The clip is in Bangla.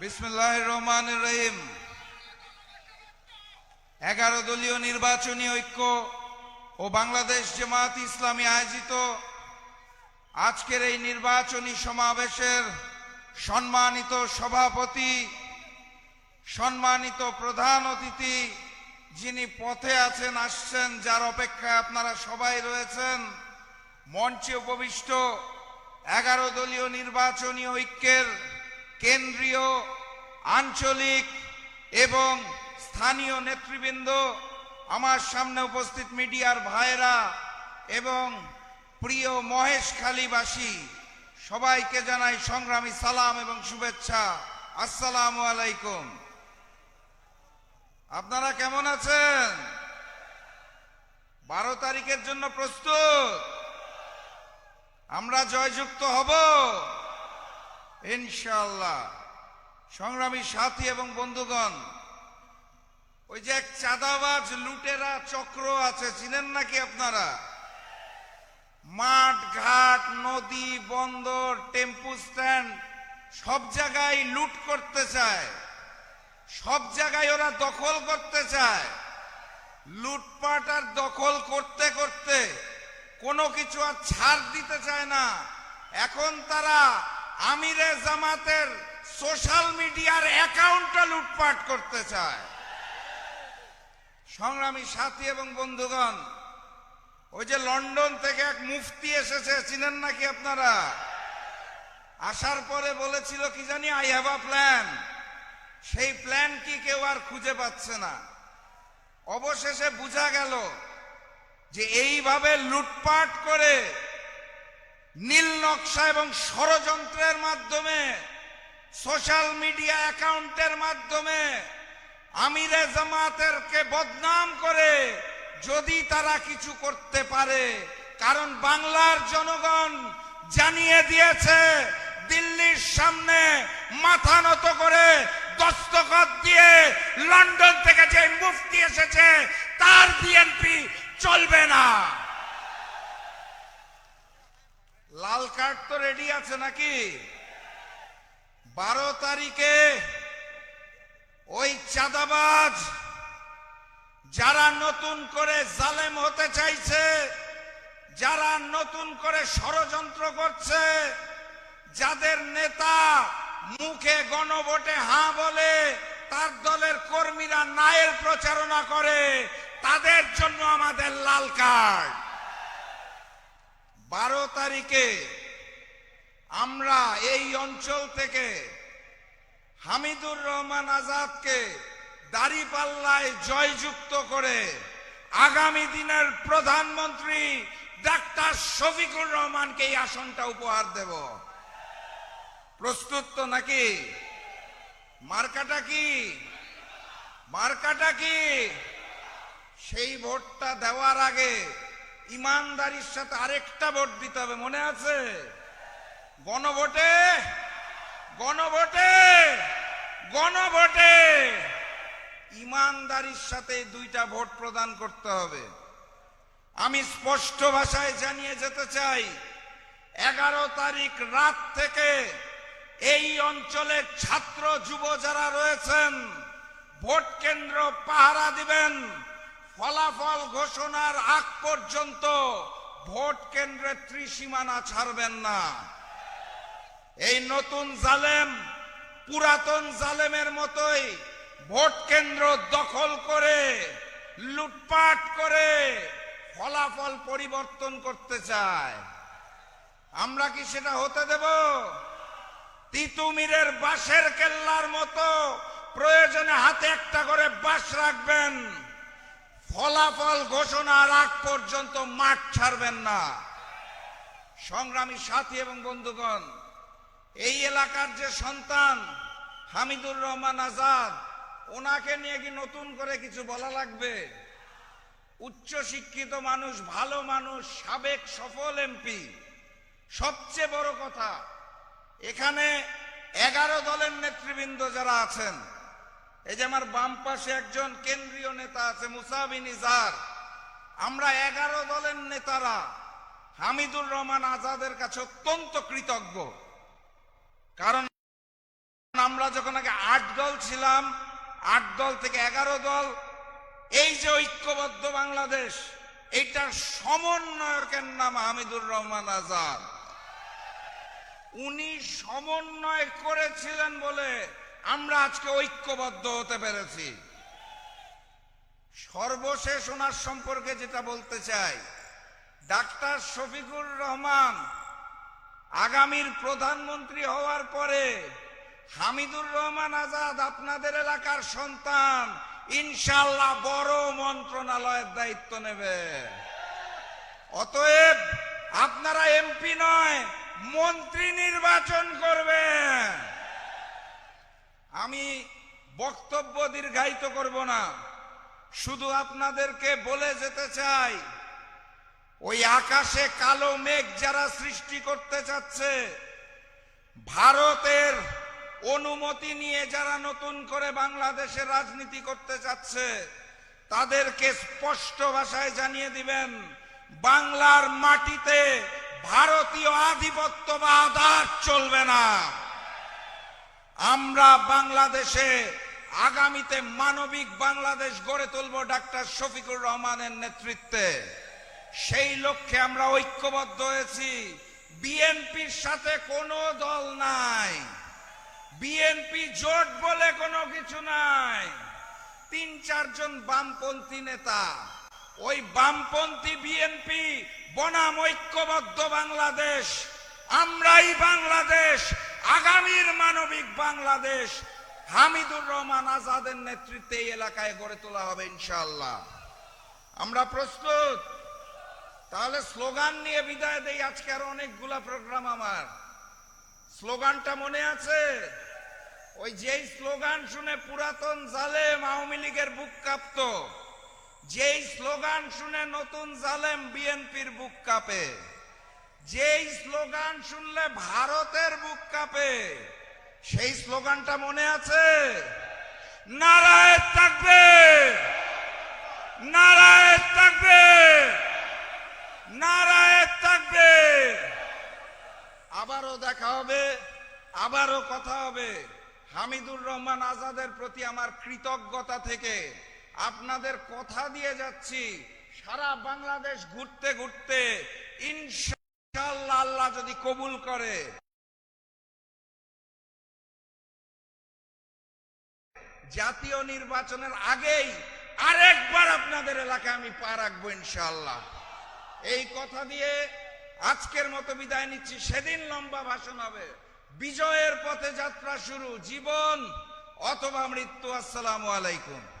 বিসমুল্লাহ রহমান রহিম। এগারো দলীয় নির্বাচনী ঐক্য ও বাংলাদেশ জামাত ইসলামী আয়োজিত। আজকের এই নির্বাচনী সমাবেশের সম্মানিত সভাপতি, সম্মানিত প্রধান অতিথি যিনি পথে আছেন, আসছেন, যার অপেক্ষায় আপনারা সবাই রয়েছেন, মঞ্চে উপবিষ্ট এগারো দলীয় নির্বাচনী ঐক্যের কেন্দ্রীয়, আঞ্চলিক এবং স্থানীয় নেতৃবৃন্দ, আমার সামনে উপস্থিত মিডিয়ার ভাইরা এবং প্রিয় মহেশখালীবাসী সবাইকে জানাই সংগ্রামী সালাম এবং শুভেচ্ছা। আসসালামু আলাইকুম। আপনারা কেমন আছেন? বারো তারিখের জন্য প্রস্তুত? আমরা জয়যুক্ত হব? ইনশাল্লাহ সংগ্রামী সাথী এবং বন্ধুগণ, ওই যে এক চাঁদাবাজ লুটেরা চক্র আছে, চিনেন নাকি আপনারা? মাঠ, ঘাট, নদী, বন্দর, টেম্পু স্ট্যান্ড, সব জায়গায় লুট করতে চায়। সব জায়গায় ওরা দখল করতে চায়। লুটপাট আর দখল করতে করতে কোনো কিছু আর ছাড় দিতে চায় না। এখন তারা আমিরে জামাতের সোশ্যাল মিডিয়ার অ্যাকাউন্টটা লুটপাট করতে চায়। সংগ্রামী সাথী এবং বন্ধুগণ, ওই যে লন্ডন থেকে এক মুফতি এসেছে, চিনেন নাকি আপনারা? আসার পরে বলেছিল, কি জানি আই হ্যাভ আ প্ল্যান সেই প্ল্যান কি কেউ আর খুঁজে পাচ্ছে না। অবশেষে বোঝা গেল যে এইভাবে লুটপাট করে নীল নকশা এবং ষড়যন্ত্রের মাধ্যমে, সোশ্যাল মিডিয়া অ্যাকাউন্টের মাধ্যমে আমিরে জামাতেরকে বদনাম করে যদি তারা কিছু করতে পারে। কারণ বাংলার জনগণ জানিয়ে দিয়েছে, দিল্লির সামনে মাথা নত করে দস্তখত দিয়ে লন্ডন থেকে যে মুফতি এসেছে, তার বিএনপি চলবে না। লাল কার্ড তো রেডি আছে নাকি? বারো তারিখে ওই চাঁদাবাজ যারা নতুন করে জালেম হতে চাইছে, যারা নতুন করে ষড়যন্ত্র করছে, যাদের নেতা মুখে গণভোটে হাঁ বলে, তার দলের কর্মীরা নায়ের প্রচারণা করে, তাদের জন্য আমাদের লাল কার্ড। বারো তারিখে আমরা এই অঞ্চল থেকে হামিদুর রহমান আজাদকে দাড়িপাল্লায় জয়যুক্ত করে আগামী দিনের প্রধানমন্ত্রী ডাক্তার শফিকুর রহমানকে এই আসনটা উপহার দেব। প্রস্তুত তো নাকি? মার্কাটা কি? মার্কাটা কি? সেই ভোটটা দেওয়ার আগে ইমানদারির সাথে আরেকটা ভোট দিতে হবে, মনে আছে? গণভোটে? গণভোটে? গণভোটে? ইমানদারির সাথে দুইটা ভোট প্রদান করতে হবে। আমি স্পষ্ট ভাষায় জানিয়ে যেতে চাই, এগারো তারিখ রাত থেকে এই অঞ্চলের ছাত্র, যুব যারা রয়েছেন, ভোট কেন্দ্র পাহারা দিবেন। ফলাফল ঘোষণার আগ পর্যন্ত ভোট কেন্দ্রের ত্রিসীমানা ছাড়বেন না। এই নতুন জালেম, পুরাতন জালেমের মতোই ভোট কেন্দ্র দখল করে, লুটপাট করে ফলাফল পরিবর্তন করতে চায়। আমরা কি সেটা হতে দেব? তিতুমিরের বাঁশের কেল্লার মতো প্রয়োজনে হাতে একটা করে বাঁশ রাখবেন। ফলাফল ঘোষণার আগ পর্যন্ত মাঠ ছাড়বেন না। সংগ্রামী সাথী এবং বন্ধুগণ, এই এলাকার যে সন্তান হামিদুর রহমান আজাদ, ওনাকে নিয়ে কি নতুন করে কিছু বলা লাগবে? উচ্চ শিক্ষিত মানুষ, ভালো মানুষ, সাবেক সফল এমপি। সবচেয়ে বড় কথা, এখানে এগারো দলের নেতৃবৃন্দ যারা আছেন এই যে আমার বাম পাশে একজন কেন্দ্রীয় নেতা আছে মুসাবিন ইজার। আমরা এগারো দলের নেতারা হামিদুর রহমান আজাদের কাছে অত্যন্ত কৃতজ্ঞ। কারণ আমরা যখন আগে আট দল ছিলাম, আট দল থেকে এগারো দল, এই যে ঐক্যবদ্ধ বাংলাদেশ এইটার সমন্বয়কের নাম হামিদুর রহমান আজাদ। উনি সমন্বয় করেছিলেন বলে আমরা আজকে ঐক্যবদ্ধ হতে পেরেছি। সর্বশেষ ওনার সম্পর্কে যেটা বলতে চাই, ডাক্তার শফিকুর রহমান আগামীর প্রধানমন্ত্রী হওয়ার পরে হামিদুর রহমান আজাদ আপনাদের এলাকার সন্তান ইনশাল্লাহ বড় মন্ত্রণালয়ের দায়িত্ব নেবে। অতএব আপনারা এমপি নয়, মন্ত্রী নির্বাচন করবেন। আমি বক্তব্য দীর্ঘায়িত করব না। শুধু আপনাদেরকে বলে যেতে চাই, ওই আকাশে কালো মেঘ যারা সৃষ্টি করতে চাচ্ছে, ভারতের অনুমতি নিয়ে যারা নতুন করে বাংলাদেশে রাজনীতি করতে চাচ্ছে, তাদেরকে স্পষ্ট ভাষায় জানিয়ে দিবেন, বাংলার মাটিতে ভারতীয় আধিপত্যবাদ আর চলবে না। আমরা বাংলাদেশে আগামীতে মানবিক বাংলাদেশ গড়ে তুলব ডাক্তার শফিকুর রহমানের নেতৃত্বে। সেই লক্ষ্যে আমরা ঐক্যবদ্ধ হয়েছি। বিএনপির সাথে কোনো দল নাই। বিএনপি জোট বলে কোনো কিছু নাই। তিন, চারজন বামপন্থী নেতা। ওই বামপন্থী বিএনপি বনাম ঐক্যবদ্ধ বাংলাদেশ। আমরাই বাংলাদেশ। আগামীর মানবিক বাংলাদেশ হামিদুর রহমান আজাদের নেতৃত্বে এই এলাকায় গড়ে তোলা হবে ইনশাল্লাহ আমরা প্রস্তুত। তাহলে স্লোগান নিয়ে বিদায় দেই। আজকে আরও অনেকগুলা প্রোগ্রাম আমার। স্লোগানটা মনে আছে? ওই যেই স্লোগান শুনে পুরাতন জালেম আওয়ামী লীগের বুক কাঁপত, যেই স্লোগান শুনে নতুন জালেম বিএনপির বুক কাঁপে। যেই স্লোগান শুনলে ভারতের বুক কাঁপে, সেই স্লোগানটা মনে আছে? নারায় থাকবে! নারায় থাকবে! নারায় থাকবে! আবারও দেখা হবে, আবারও কথা হবে। হামিদুর রহমান আজাদের প্রতি আমার কৃতজ্ঞতা থেকে আপনাদের কথা দিয়ে যাচ্ছি। সারা বাংলাদেশ ঘুরতে ঘুরতে যদি কবুল করে। জাতীয় নির্বাচনের আগেই আরেকবার আপনাদের এলাকায় আমি পা রাখব ইনশাআল্লাহ। এই কথা দিয়ে আজকের মতো বিদায় নিচ্ছি। সেদিন লম্বা ভাষণ হবে। বিজয়ের পথে যাত্রা শুরু। জীবন অথবা মৃত্যু। আসসালামু আলাইকুম।